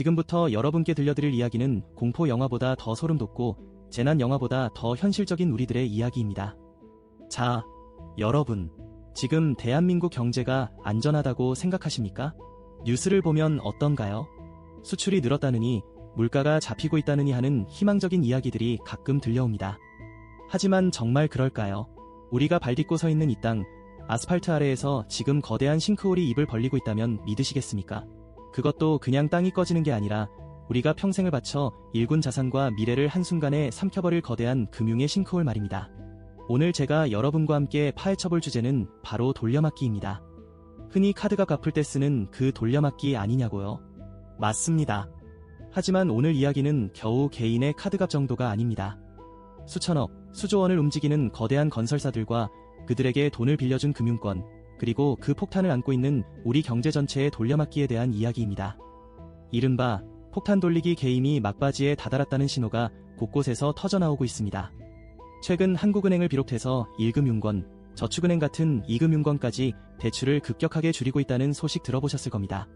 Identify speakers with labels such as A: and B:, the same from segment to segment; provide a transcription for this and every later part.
A: 지금부터 여러분께 들려드릴 이야기는 공포 영화보다 더 소름 돋고 재난 영화보다 더 현실적인 우리들의 이야기입니다. 자, 여러분. 지금 대한민국 경제가 안전하다고 생각하십니까? 뉴스를 보면 어떤가요? 수출이 늘었다느니 물가가 잡히고 있다느니 하는 희망적인 이야기들이 가끔 들려옵니다. 하지만 정말 그럴까요? 우리가 발 딛고 서 있는 이 땅, 아스팔트 아래에서 지금 거대한 싱크홀이 입을 벌리고 있다면 믿으시겠습니까? 그것도 그냥 땅이 꺼지는 게 아니라 우리가 평생을 바쳐 일군 자산과 미래를 한순간에 삼켜버릴 거대한 금융의 싱크홀 말입니다. 오늘 제가 여러분과 함께 파헤쳐볼 주제는 바로 돌려막기입니다. 흔히 카드가 갚을 때 쓰는 그 돌려막기 아니냐고요? 맞습니다. 하지만 오늘 이야기는 겨우 개인의 카드값 정도가 아닙니다. 수천억, 수조원을 움직이는 거대한 건설사들과 그들에게 돈을 빌려준 금융권, 그리고 그 폭탄을 안고 있는 우리 경제 전체의 돌려막기에 대한 이야기입니다. 이른바 폭탄 돌리기 게임이 막바지에 다다랐다는 신호가 곳곳에서 터져나오고 있습니다. 최근 한국은행을 비롯해서 1금융권, 저축은행 같은 2금융권까지 대출을 급격하게 줄이고 있다는 소식 들어보셨을 겁니다.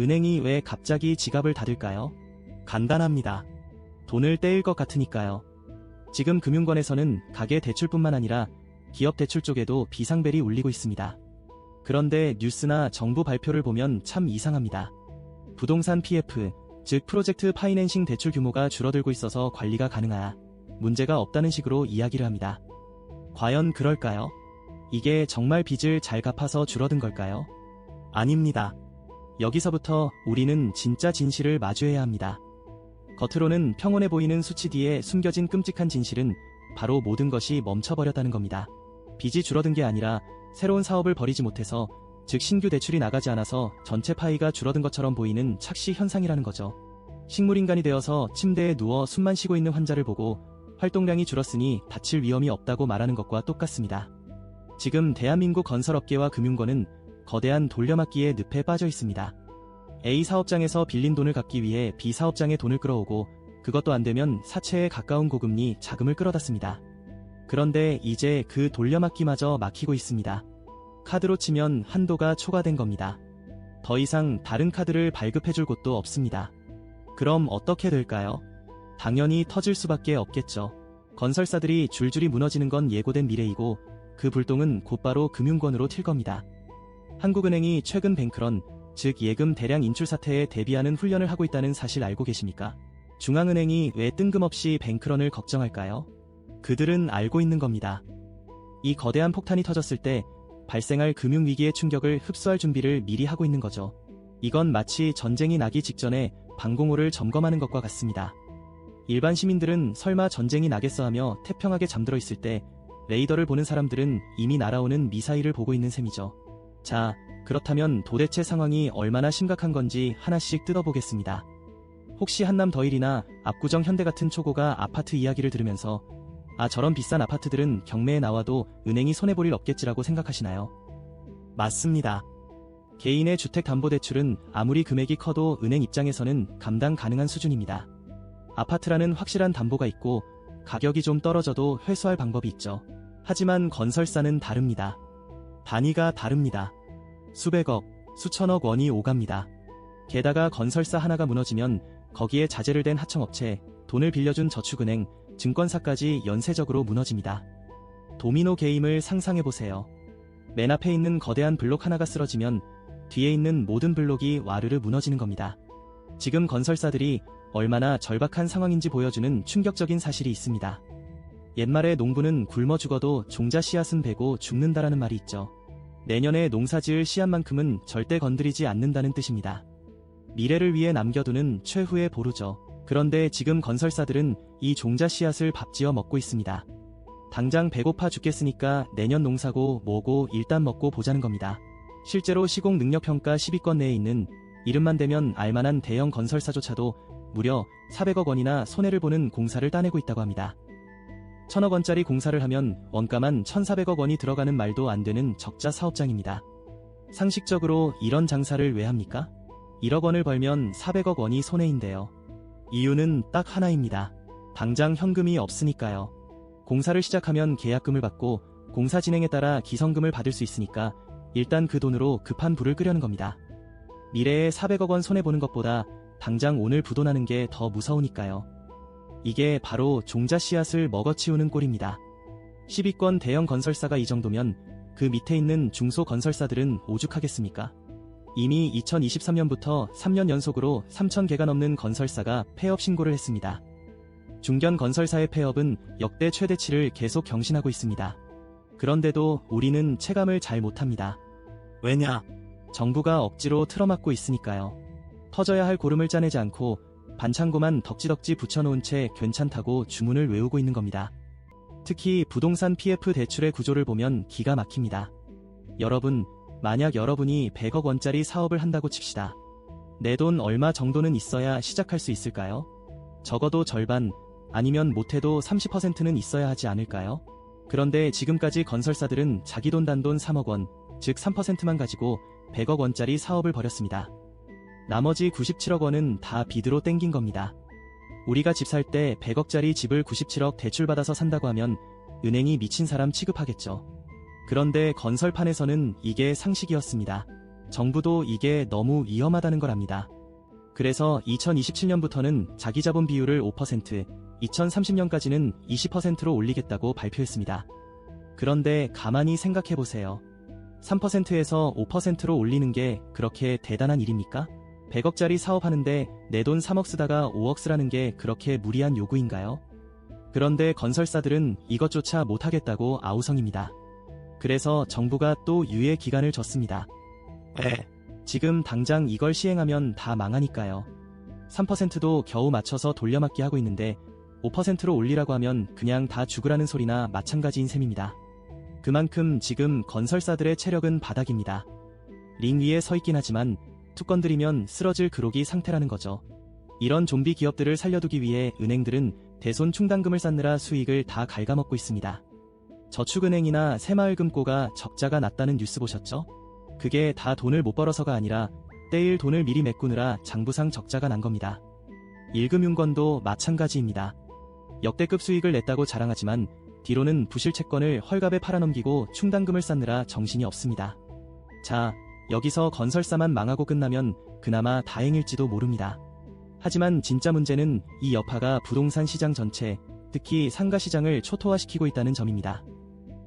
A: 은행이 왜 갑자기 지갑을 닫을까요? 간단합니다. 돈을 떼일 것 같으니까요. 지금 금융권에서는 가계 대출뿐만 아니라 기업 대출 쪽에도 비상벨이 울리고 있습니다. 그런데 뉴스나 정부 발표를 보면 참 이상합니다. 부동산 PF, 즉 프로젝트 파이낸싱 대출 규모가 줄어들고 있어서 관리가 가능하야 문제가 없다는 식으로 이야기를 합니다. 과연 그럴까요? 이게 정말 빚을 잘 갚아서 줄어든 걸까요? 아닙니다. 여기서부터 우리는 진짜 진실을 마주해야 합니다. 겉으로는 평온해 보이는 수치 뒤에 숨겨진 끔찍한 진실은 바로 모든 것이 멈춰버렸다는 겁니다. 빚이 줄어든 게 아니라 새로운 사업을 벌이지 못해서 즉 신규 대출이 나가지 않아서 전체 파이가 줄어든 것처럼 보이는 착시 현상이라는 거죠. 식물인간이 되어서 침대에 누워 숨만 쉬고 있는 환자를 보고 활동량이 줄었으니 다칠 위험이 없다고 말하는 것과 똑같습니다. 지금 대한민국 건설업계와 금융권은 거대한 돌려막기의 늪에 빠져 있습니다. A 사업장에서 빌린 돈을 갚기 위해 B 사업장에 돈을 끌어오고 그것도 안 되면 사채에 가까운 고금리 자금을 끌어다 습니다. 그런데 이제 그 돌려막기마저 막히고 있습니다. 카드로 치면 한도가 초과된 겁니다. 더 이상 다른 카드를 발급해줄 곳도 없습니다. 그럼 어떻게 될까요? 당연히 터질 수밖에 없겠죠. 건설사들이 줄줄이 무너지는 건 예고된 미래이고 그 불똥은 곧바로 금융권으로 튈 겁니다. 한국은행이 최근 뱅크런, 즉 예금 대량 인출 사태에 대비하는 훈련을 하고 있다는 사실 알고 계십니까? 중앙은행이 왜 뜬금없이 뱅크런을 걱정할까요? 그들은 알고 있는 겁니다. 이 거대한 폭탄이 터졌을 때 발생할 금융위기의 충격을 흡수할 준비를 미리 하고 있는 거죠. 이건 마치 전쟁이 나기 직전에 방공호를 점검하는 것과 같습니다. 일반 시민들은 설마 전쟁이 나겠어 하며 태평하게 잠들어 있을 때 레이더를 보는 사람들은 이미 날아오는 미사일을 보고 있는 셈이죠. 자, 그렇다면 도대체 상황이 얼마나 심각한 건지 하나씩 뜯어보겠습니다. 혹시 한남 더일이나 압구정 현대 같은 초고가 아파트 이야기를 들으면서 아 저런 비싼 아파트들은 경매에 나와도 은행이 손해볼 일 없겠지라고 생각하시나요? 맞습니다. 개인의 주택담보대출은 아무리 금액이 커도 은행 입장에서는 감당 가능한 수준입니다. 아파트라는 확실한 담보가 있고 가격이 좀 떨어져도 회수할 방법이 있죠. 하지만 건설사는 다릅니다. 단위가 다릅니다. 수백억, 수천억 원이 오갑니다. 게다가 건설사 하나가 무너지면 거기에 자재를 댄 하청업체, 돈을 빌려준 저축은행, 증권사까지 연쇄적으로 무너집니다. 도미노 게임을 상상해보세요. 맨 앞에 있는 거대한 블록 하나가 쓰러지면 뒤에 있는 모든 블록이 와르르 무너지는 겁니다. 지금 건설사들이 얼마나 절박한 상황인지 보여주는 충격적인 사실이 있습니다. 옛말에 농부는 굶어 죽어도 종자 씨앗은 베고 죽는다라는 말이 있죠. 내년에 농사 지을 씨앗만큼은 절대 건드리지 않는다는 뜻입니다. 미래를 위해 남겨두는 최후의 보루죠. 그런데 지금 건설사들은 이 종자 씨앗을 밥지어 먹고 있습니다. 당장 배고파 죽겠으니까 내년 농사고 뭐고 일단 먹고 보자는 겁니다. 실제로 시공 능력평가 10위권 내에 있는 이름만 되면 알만한 대형 건설사조차도 무려 400억 원이나 손해를 보는 공사를 따내고 있다고 합니다. 천억 원짜리 공사를 하면 원가만 1,400억 원이 들어가는 말도 안 되는 적자 사업장입니다. 상식적으로 이런 장사를 왜 합니까? 1억 원을 벌면 400억 원이 손해인데요. 이유는 딱 하나입니다. 당장 현금이 없으니까요. 공사를 시작하면 계약금을 받고 공사 진행에 따라 기성금을 받을 수 있으니까 일단 그 돈으로 급한 불을 끄려는 겁니다. 미래에 400억 원 손해보는 것보다 당장 오늘 부도나는 게 더 무서우니까요. 이게 바로 종자 씨앗을 먹어치우는 꼴입니다. 10위권 대형 건설사가 이 정도면 그 밑에 있는 중소 건설사들은 오죽하겠습니까? 이미 2023년부터 3년 연속으로 3,000개가 넘는 건설사가 폐업 신고를 했습니다. 중견 건설사의 폐업은 역대 최대치를 계속 경신하고 있습니다. 그런데도 우리는 체감을 잘 못합니다. 왜냐? 정부가 억지로 틀어막고 있으니까요. 터져야 할 고름을 짜내지 않고 반창고만 덕지덕지 붙여놓은 채 괜찮다고 주문을 외우고 있는 겁니다. 특히 부동산 PF 대출의 구조를 보면 기가 막힙니다. 여러분, 만약 여러분이 100억 원짜리 사업을 한다고 칩시다. 내 돈 얼마 정도는 있어야 시작할 수 있을까요? 적어도 절반, 아니면 못해도 30%는 있어야 하지 않을까요? 그런데 지금까지 건설사들은 자기 돈 단돈 3억 원, 즉 3%만 가지고 100억 원짜리 사업을 벌였습니다. 나머지 97억 원은 다 빚으로 땡긴 겁니다. 우리가 집 살 때 100억짜리 집을 97억 대출받아서 산다고 하면 은행이 미친 사람 취급하겠죠. 그런데 건설판에서는 이게 상식이었습니다. 정부도 이게 너무 위험하다는 걸 압니다. 그래서 2027년부터는 자기 자본 비율을 5%, 2030년까지는 20%로 올리겠다고 발표했습니다. 그런데 가만히 생각해 보세요. 3%에서 5%로 올리는 게 그렇게 대단한 일입니까? 100억짜리 사업하는데 내 돈 3억 쓰다가 5억 쓰라는 게 그렇게 무리한 요구인가요? 그런데 건설사들은 이것조차 못하겠다고 아우성입니다. 그래서 정부가 또 유예 기간을 줬습니다.
B: 에,
A: 지금 당장 이걸 시행하면 다 망하니까요. 3%도 겨우 맞춰서 돌려막기 하고 있는데 5%로 올리라고 하면 그냥 다 죽으라는 소리나 마찬가지인 셈입니다. 그만큼 지금 건설사들의 체력은 바닥입니다. 링 위에 서 있긴 하지만 툭 건드리면 쓰러질 그로기 상태라는 거죠. 이런 좀비 기업들을 살려두기 위해 은행들은 대손 충당금을 쌓느라 수익을 다 갉아먹고 있습니다. 저축은행이나 새마을금고가 적자가 났다는 뉴스 보셨죠? 그게 다 돈을 못 벌어서가 아니라 떼일 돈을 미리 메꾸느라 장부상 적자가 난 겁니다. 일금융권도 마찬가지입니다. 역대급 수익을 냈다고 자랑하지만 뒤로는 부실 채권을 헐값에 팔아넘기고 충당금을 쌓느라 정신이 없습니다. 자, 여기서 건설사만 망하고 끝나면 그나마 다행일지도 모릅니다. 하지만 진짜 문제는 이 여파가 부동산 시장 전체, 특히 상가 시장을 초토화시키고 있다는 점입니다.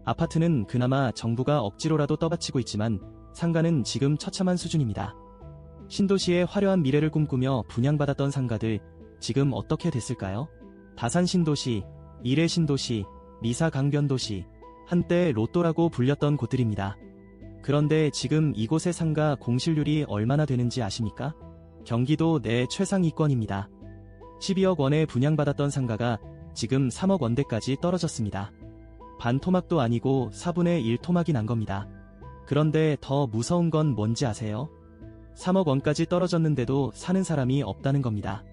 A: 아파트는 그나마 정부가 억지로라도 떠받치고 있지만 상가는 지금 처참한 수준입니다. 신도시의 화려한 미래를 꿈꾸며 분양받았던 상가들 지금 어떻게 됐을까요? 다산 신도시, 이래 신도시, 미사 강변도시, 한때 로또라고 불렸던 곳들입니다. 그런데 지금 이곳의 상가 공실률이 얼마나 되는지 아십니까? 경기도 내 최상위권입니다. 12억 원에 분양받았던 상가가 지금 3억 원대까지 떨어졌습니다. 반 토막도 아니고 4분의 1 토막이 난 겁니다. 그런데 더 무서운 건 뭔지 아세요? 3억 원까지 떨어졌는데도 사는 사람이 없다는 겁니다.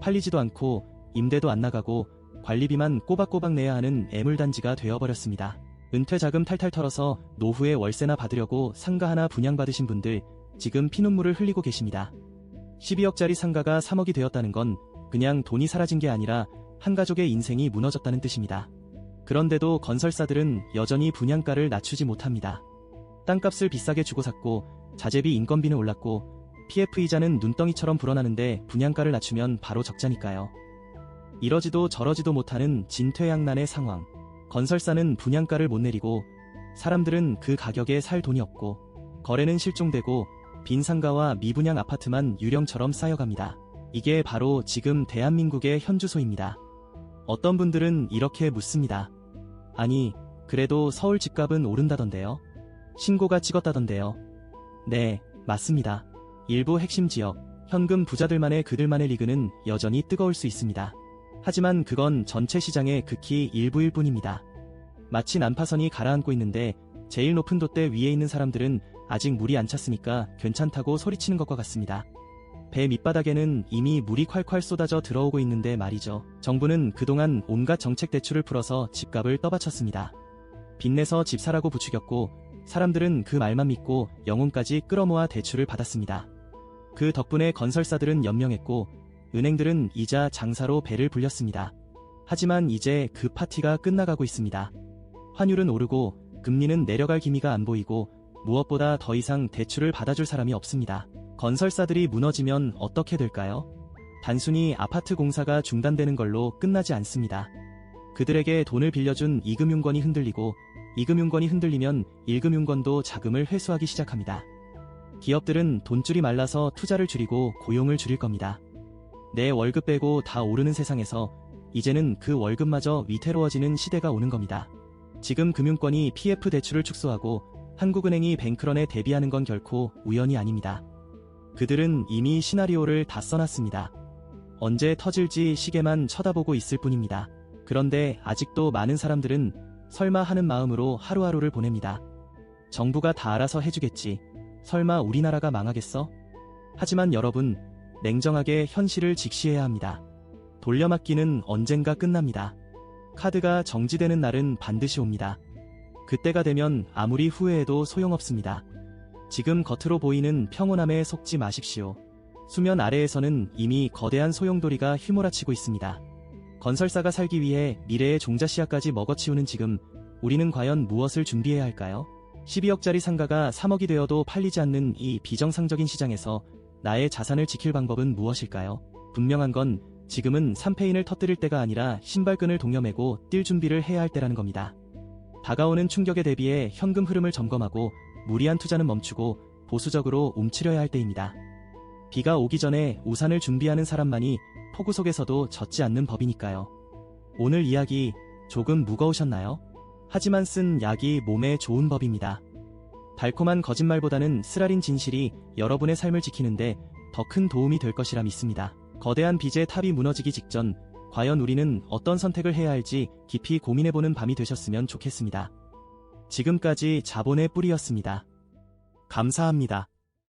A: 팔리지도 않고 임대도 안 나가고 관리비만 꼬박꼬박 내야 하는 애물단지가 되어버렸습니다. 은퇴 자금 탈탈 털어서 노후에 월세나 받으려고 상가 하나 분양받으신 분들 지금 피눈물을 흘리고 계십니다. 12억짜리 상가가 3억이 되었다는 건 그냥 돈이 사라진 게 아니라 한 가족의 인생이 무너졌다는 뜻입니다. 그런데도 건설사들은 여전히 분양가를 낮추지 못합니다. 땅값을 비싸게 주고 샀고 자재비 인건비는 올랐고 PF 이자는 눈덩이처럼 불어나는데 분양가를 낮추면 바로 적자니까요. 이러지도 저러지도 못하는 진퇴양난의 상황. 건설사는 분양가를 못 내리고 사람들은 그 가격에 살 돈이 없고 거래는 실종되고 빈 상가와 미분양 아파트만 유령처럼 쌓여갑니다. 이게 바로 지금 대한민국의 현주소입니다. 어떤 분들은 이렇게 묻습니다. 아니, 그래도 서울 집값은 오른다던데요? 신고가 찍었다던데요? 네, 맞습니다. 일부 핵심 지역, 현금 부자들만의 그들만의 리그는 여전히 뜨거울 수 있습니다. 하지만 그건 전체 시장의 극히 일부일 뿐입니다. 마치 난파선이 가라앉고 있는데 제일 높은 돛대 위에 있는 사람들은 아직 물이 안 찼으니까 괜찮다고 소리치는 것과 같습니다. 배 밑바닥에는 이미 물이 콸콸 쏟아져 들어오고 있는데 말이죠. 정부는 그동안 온갖 정책 대출을 풀어서 집값을 떠받쳤습니다. 빚내서 집 사라고 부추겼고 사람들은 그 말만 믿고 영혼까지 끌어모아 대출을 받았습니다. 그 덕분에 건설사들은 연명했고 은행들은 이자 장사로 배를 불렸습니다. 하지만 이제 그 파티가 끝나가고 있습니다. 환율은 오르고 금리는 내려갈 기미가 안 보이고 무엇보다 더 이상 대출을 받아줄 사람이 없습니다. 건설사들이 무너지면 어떻게 될까요? 단순히 아파트 공사가 중단되는 걸로 끝나지 않습니다. 그들에게 돈을 빌려준 이금융권이 흔들리고 이금융권이 흔들리면 일금융권도 자금을 회수하기 시작합니다. 기업들은 돈줄이 말라서 투자를 줄이고 고용을 줄일 겁니다. 내 월급 빼고 다 오르는 세상에서 이제는 그 월급마저 위태로워지는 시대가 오는 겁니다. 지금 금융권이 PF 대출을 축소하고 한국은행이 뱅크런에 대비하는 건 결코 우연이 아닙니다. 그들은 이미 시나리오를 다 써놨습니다. 언제 터질지 시계만 쳐다보고 있을 뿐입니다. 그런데 아직도 많은 사람들은 설마 하는 마음으로 하루하루를 보냅니다. 정부가 다 알아서 해주겠지. 설마 우리나라가 망하겠어? 하지만 여러분, 냉정하게 현실을 직시해야 합니다. 돌려막기는 언젠가 끝납니다. 카드가 정지되는 날은 반드시 옵니다. 그때가 되면 아무리 후회해도 소용없습니다. 지금 겉으로 보이는 평온함에 속지 마십시오. 수면 아래에서는 이미 거대한 소용돌이가 휘몰아치고 있습니다. 건설사가 살기 위해 미래의 종자 씨앗까지 먹어치우는 지금 우리는 과연 무엇을 준비해야 할까요? 12억짜리 상가가 3억이 되어도 팔리지 않는 이 비정상적인 시장에서 나의 자산을 지킬 방법은 무엇일까요? 분명한 건 지금은 삼페인을 터뜨릴 때가 아니라 신발끈을 동여매고 뛸 준비를 해야 할 때라는 겁니다. 다가오는 충격에 대비해 현금 흐름을 점검하고 무리한 투자는 멈추고 보수적으로 움츠려야 할 때입니다. 비가 오기 전에 우산을 준비하는 사람만이 폭우 속에서도 젖지 않는 법이니까요. 오늘 이야기 조금 무거우셨나요? 하지만 쓴 약이 몸에 좋은 법입니다. 달콤한 거짓말보다는 쓰라린 진실이 여러분의 삶을 지키는데 더 큰 도움이 될 것이라 믿습니다. 거대한 빚의 탑이 무너지기 직전 과연 우리는 어떤 선택을 해야 할지 깊이 고민해보는 밤이 되셨으면 좋겠습니다. 지금까지 자본의 뿌리였습니다. 감사합니다.